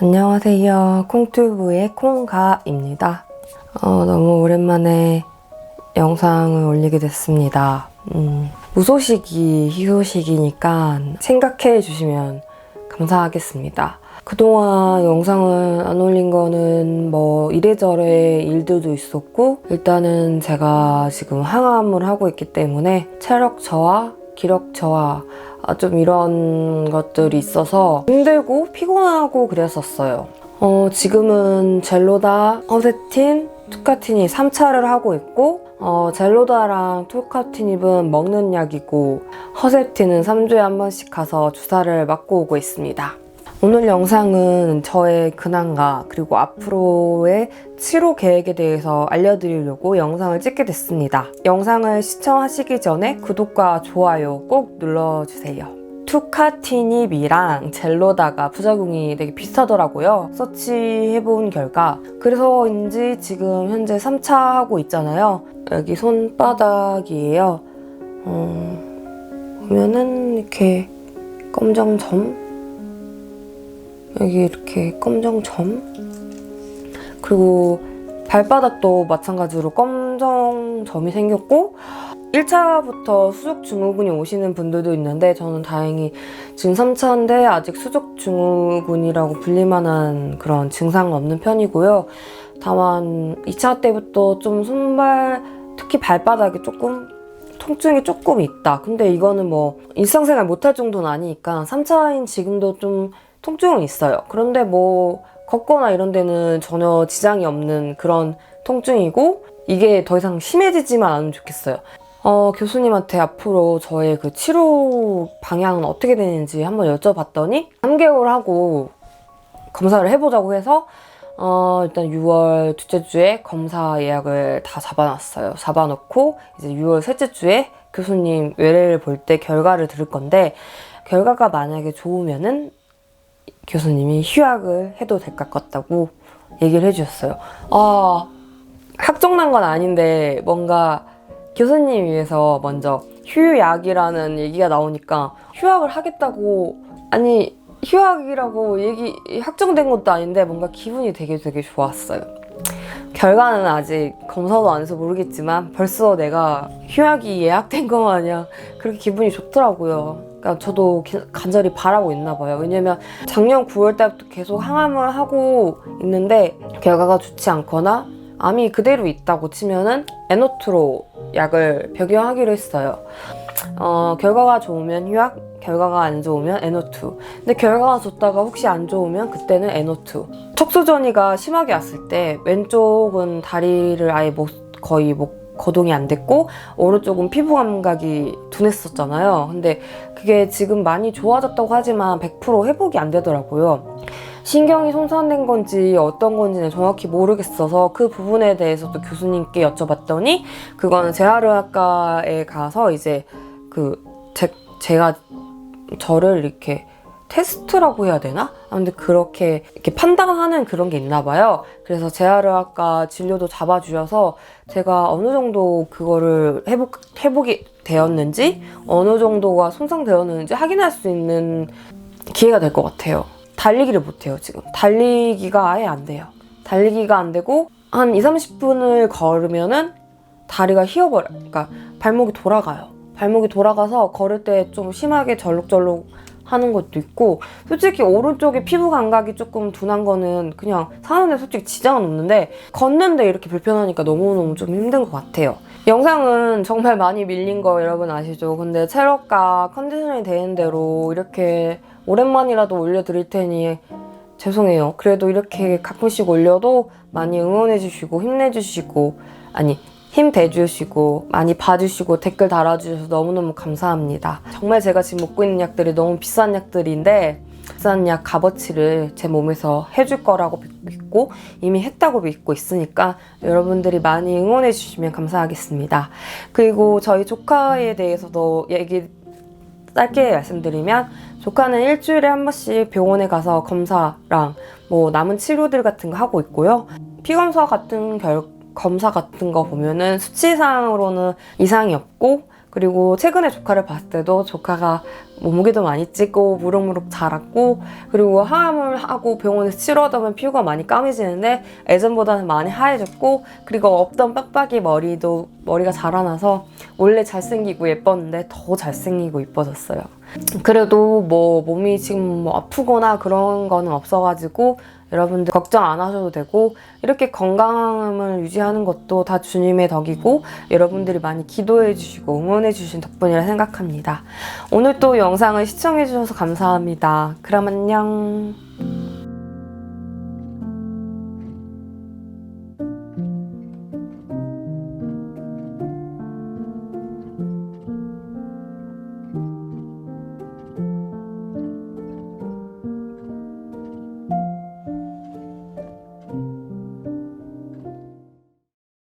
안녕하세요. 콩튜브의 콩가입니다. 어, 너무 오랜만에 영상을 올리게 됐습니다. 음, 무소식이 희소식이니까 생각해 주시면 감사하겠습니다. 그동안 영상을 안 올린 거는 뭐 이래저래 일들도 있었고 일단은 제가 지금 항암을 하고 있기 때문에 체력 저하, 기력 저하 아, 좀 이런 것들이 있어서 힘들고 피곤하고 그랬었어요. 어, 지금은 젤로다, 허세틴, 투카티닙 3차를 하고 있고 어, 젤로다랑 투카티닙은 먹는 약이고 허세틴은 3주에 한 번씩 가서 주사를 맞고 오고 있습니다. 오늘 영상은 저의 근황과 그리고 앞으로의 치료 계획에 대해서 알려드리려고 영상을 찍게 됐습니다. 영상을 시청하시기 전에 구독과 좋아요 꼭 눌러주세요. 투카티닙이랑 젤로다가 부작용이 되게 비슷하더라고요. 서치해본 결과. 그래서인지 지금 현재 3차 하고 있잖아요. 여기 손바닥이에요. 어, 보면은 이렇게 검정 점? 여기 이렇게 검정 점? 그리고 발바닥도 마찬가지로 검정 점이 생겼고 1차부터 수족 증후군이 오시는 분들도 있는데 저는 다행히 지금 3차인데 아직 수족 증후군이라고 불릴만한 그런 증상은 없는 편이고요. 다만 2차 때부터 좀 손발 특히 발바닥에 조금 통증이 조금 있다. 근데 이거는 뭐 일상생활 못할 정도는 아니니까 3차인 지금도 좀 통증은 있어요. 그런데 뭐 걷거나 이런 데는 전혀 지장이 없는 그런 통증이고 이게 더 이상 심해지지만 않으면 좋겠어요. 어, 교수님한테 앞으로 저의 그 치료 방향은 어떻게 되는지 한번 여쭤봤더니 3개월 하고 검사를 해보자고 해서 어, 일단 6월 둘째 주에 검사 예약을 다 잡아놨어요. 잡아놓고 이제 6월 셋째 주에 교수님 외래를 볼 때 결과를 들을 건데 결과가 만약에 좋으면은 교수님이 휴학을 해도 될 것 같다고 얘기를 해주셨어요. 아, 학종난 건 아닌데 뭔가 교수님 위해서 먼저 휴약이라는 얘기가 나오니까 휴학을 하겠다고 아니 휴학이라고 얘기 확정된 것도 아닌데 뭔가 기분이 되게 되게 좋았어요. 결과는 아직 검사도 안 해서 모르겠지만 벌써 내가 휴학이 예약된 거 마냥 그렇게 기분이 좋더라고요. 그러니까 저도 기- 간절히 바라고 있나 봐요. 왜냐면 작년 9월 달부터 계속 항암을 하고 있는데 결과가 좋지 않거나 암이 그대로 있다고 치면은 에노트로 약을 복용하기로 했어요. 어, 결과가 좋으면 휴학, 결과가 안 좋으면 에노투. 근데 결과가 좋다가 혹시 안 좋으면 그때는 에노투. 척수전이가 심하게 왔을 때 왼쪽은 다리를 아예 못, 거의 못 거동이 안 됐고 오른쪽은 피부 감각이 둔했었잖아요. 근데 그게 지금 많이 좋아졌다고 하지만 100% 회복이 안 되더라고요. 신경이 손상된 건지 어떤 건지는 정확히 모르겠어서 그 부분에 대해서도 교수님께 여쭤봤더니 그거는 재활의학과에 가서 이제 그 제, 제가 저를 이렇게 테스트라고 해야 되나? 아, 근데 그렇게 이렇게 판단하는 그런 게 있나 봐요. 그래서 재활의학과 진료도 잡아주셔서 제가 어느 정도 그거를 회복, 회복이 되었는지 어느 정도가 손상되었는지 확인할 수 있는 기회가 될 것 같아요. 달리기를 못해요, 지금. 달리기가 아예 안 돼요. 달리기가 안 되고, 한 2, 30분을 걸으면은 다리가 휘어버려. 그러니까 발목이 돌아가요. 발목이 돌아가서 걸을 때 좀 심하게 절룩절룩 하는 것도 있고, 솔직히 오른쪽에 피부 감각이 조금 둔한 거는 그냥 사는데 솔직히 지장은 없는데, 걷는데 이렇게 불편하니까 너무너무 좀 힘든 것 같아요. 영상은 정말 많이 밀린 거 여러분 아시죠? 근데 체력과 컨디션이 되는 대로 이렇게 오랜만이라도 올려드릴 테니 죄송해요. 그래도 이렇게 가끔씩 올려도 많이 응원해주시고 힘내주시고 아니 힘 대주시고 많이 봐주시고 댓글 달아주셔서 너무너무 감사합니다. 정말 제가 지금 먹고 있는 약들이 너무 비싼 약들인데 비싼 약 값어치를 제 몸에서 해줄 거라고 믿고 이미 했다고 믿고 있으니까 여러분들이 많이 응원해 주시면 감사하겠습니다. 그리고 저희 조카에 대해서도 얘기 짧게 말씀드리면 조카는 일주일에 한 번씩 병원에 가서 검사랑 뭐 남은 치료들 같은 거 하고 있고요. 피검사 같은 결, 검사 같은 거 보면은 수치상으로는 이상이 없고 그리고 최근에 조카를 봤을 때도 조카가 몸무게도 많이 찌고 무럭무럭 자랐고 그리고 항암을 하고 병원에서 치료하다 보면 피부가 많이 까매지는데 예전보다는 많이 하얘졌고 그리고 없던 빡빡이 머리도 머리가 자라나서 원래 잘생기고 예뻤는데 더 잘생기고 이뻐졌어요. 그래도 뭐 몸이 지금 뭐 아프거나 그런 거는 없어가지고 여러분들 걱정 안 하셔도 되고 이렇게 건강을 유지하는 것도 다 주님의 덕이고 여러분들이 많이 기도해 주시고 응원해 주신 덕분이라 생각합니다. 오늘 또 영상을 시청해 주셔서 감사합니다. 그럼 안녕.